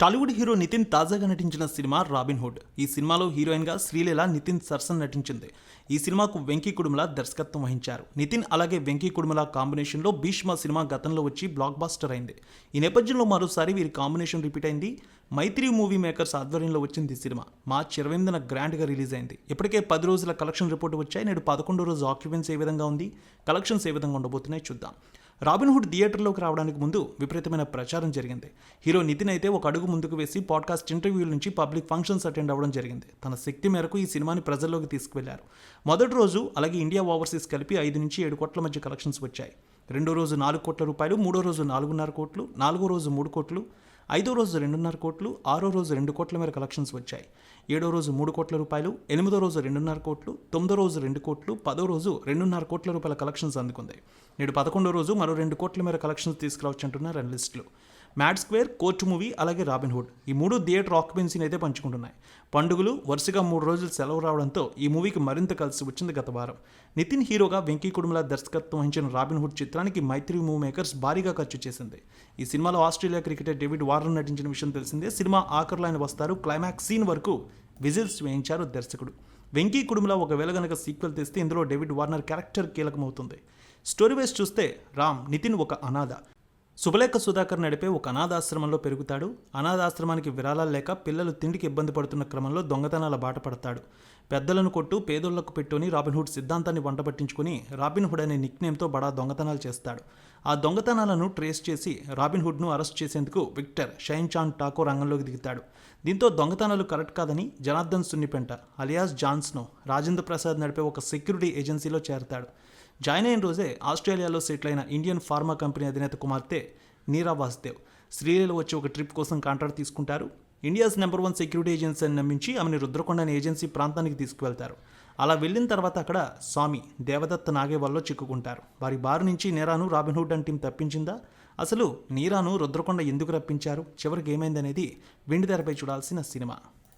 Tollywood hero Nitin తాజాగా నటించిన cinema robin Hood. ఈ సినిమాలో హీరోయిన్గా శ్రీలీల నితిన్ సర్సన్ నటించింది. ఈ సినిమాకు వెంకీ కుడుమల దర్శకత్వం వహించారు. నితిన్ అలాగే వెంకీ కుడుమల కాంబినేషన్లో భీష్మ సినిమా గతంలో వచ్చి బ్లాక్ బాస్టర్ అయింది. ఈ నేపథ్యంలో మరోసారి వీరి కాంబినేషన్ రిపీట్ అయింది. మైత్రి మూవీ మేకర్స్ ఆధ్వర్యంలో వచ్చింది ఈ సినిమా. మార్చి ఇరవై ఎనిమిదిన గ్రాండ్గా రిలీజ్ అయింది. ఇప్పటికే పది రోజుల కలెక్షన్ రిపోర్ట్ వచ్చాయి. నేడు పదకొండో రోజు ఆక్యుపెన్స్ ఏ విధంగా ఉంది? కలెక్షన్స్ ఏ విధంగా ఉండబోతున్నాయి చూద్దాం. రాబిన్హుడ్ థియేటర్లోకి రావడానికి ముందు విపరీతమైన ప్రచారం జరిగింది. హీరో నితిన్ అయితే ఒక అడుగు ముందుకు వేసి పాడ్కాస్ట్ ఇంటర్వ్యూల నుంచి పబ్లిక్ ఫంక్షన్స్ అటెండ్ అవ్వడం జరిగింది. తన శక్తి మేరకు ఈ సినిమాని ప్రజల్లోకి తీసుకువెళ్ళారు. మొదటి రోజు అలాగే ఇండియా ఓవర్సీస్ కలిపి ఐదు నుంచి ఏడు కోట్ల మధ్య కలెక్షన్స్ వచ్చాయి. రెండో రోజు నాలుగు కోట్ల రూపాయలు మూడో రోజు నాలుగున్నర కోట్లు నాలుగో రోజు మూడు కోట్లు ఐదో రోజు రెండున్నర కోట్లు ఆరో రోజు రెండు కోట్ల మేర కలెక్షన్స్ వచ్చాయి. ఏడో రోజు మూడు కోట్ల రూపాయలు ఎనిమిదో రోజు రెండున్నర కోట్లు తొమ్మిదో రోజు రెండు కోట్లు పదో రోజు రెండున్నర కోట్ల రూపాయల కలెక్షన్స్ అందుకుంది. నేడు పదకొండో రోజు మరో రెండు కోట్ల మేర కలెక్షన్స్ తీసుకురావచ్చు అంటున్నారు అనలిస్టులు మ్యాడ్ స్క్వేర్ కోచ్ మూవీ అలాగే రాబిన్ హుడ్. ఈ మూడు థియేటర్ ఆక్యుపెన్సీని అయితే పంచుకుంటున్నాయి. పండుగలు వరుసగా మూడు రోజులు సెలవు రావడంతో ఈ మూవీకి మరింత కలిసి వచ్చింది గత వారం. నితిన్ హీరోగా వెంకీ కుడుమల దర్శకత్వం వహించిన రాబిన్ హుడ్ చిత్రానికి మైత్రి మూవీ మేకర్స్ భారీగా ఖర్చు చేసింది. ఈ సినిమాలో ఆస్ట్రేలియా క్రికెటర్ డేవిడ్ వార్నర్ నటించిన విషయం తెలిసిందే సినిమా ఆఖరులో ఆయన వస్తారు. క్లైమాక్స్ సీన్ వరకు విజిల్స్ వేయించారు దర్శకుడు. వెంకీ కుడుమల ఒకవేళ గనక సీక్వెల్ తెస్తే ఇందులో డేవిడ్ వార్నర్ క్యారెక్టర్ కీలకమవుతుంది. స్టోరీ వైస్ చూస్తే రామ్ నితిన్ ఒక అనాథ. శుభలేఖ సుధాకర్ నడిపే ఒక అనాథాశ్రమంలో పెరుగుతాడు. అనాథాశ్రమానికి విరాళాలు లేక పిల్లలు తిండికి ఇబ్బంది పడుతున్న క్రమంలో దొంగతనాల బాట పడతాడు. పెద్దలను కొట్టు పేదోళ్ళకు పెట్టుని రాబిన్హుడ్ సిద్ధాంతాన్ని వంట పట్టించుకుని రాబిన్హుడ్ అనే నిక్నేమ్తో బడా దొంగతనాలు చేస్తాడు. ఆ దొంగతనాలను ట్రేస్ చేసి రాబిన్హుడ్ను అరెస్ట్ చేసేందుకు విక్టర్ షైన్ చాన్ టాకో రంగంలోకి దిగుతాడు. దీంతో దొంగతనాలు కరెక్ట్ కాదని జనార్దన్ సున్నిపెంట అలియాస్ జాన్స్ను రాజేంద్ర ప్రసాద్ నడిపే ఒక సెక్యూరిటీ ఏజెన్సీలో చేరతాడు. జాయిన్ అయిన రోజే ఆస్ట్రేలియాలో సెటిల్ అయిన ఇండియన్ ఫార్మా కంపెనీ అధినేత కుమార్తె నీరా వాసుదేవ్. శ్రీలీల వచ్చి ఒక ట్రిప్ కోసం కాంట్రాక్ట్ తీసుకుంటారు. ఇండియాస్ నెంబర్ వన్ సెక్యూరిటీ ఏజెన్సీని నమ్మించి ఆమెను రుద్రకొండ అనే ఏజెన్సీ ప్రాంతానికి తీసుకువెళ్తారు. అలా వెళ్ళిన తర్వాత అక్కడ స్వామి దేవదత్త నాగేవాల్లో చిక్కుకుంటారు. వారి బారి నుంచి నీరాను రాబిన్హుడ్ అండ్ టీం తప్పించిందా? అసలు నీరాను రుద్రకొండ ఎందుకు రప్పించారు? చివరికి ఏమైందనేది వెండితెరపై చూడాల్సిన సినిమా.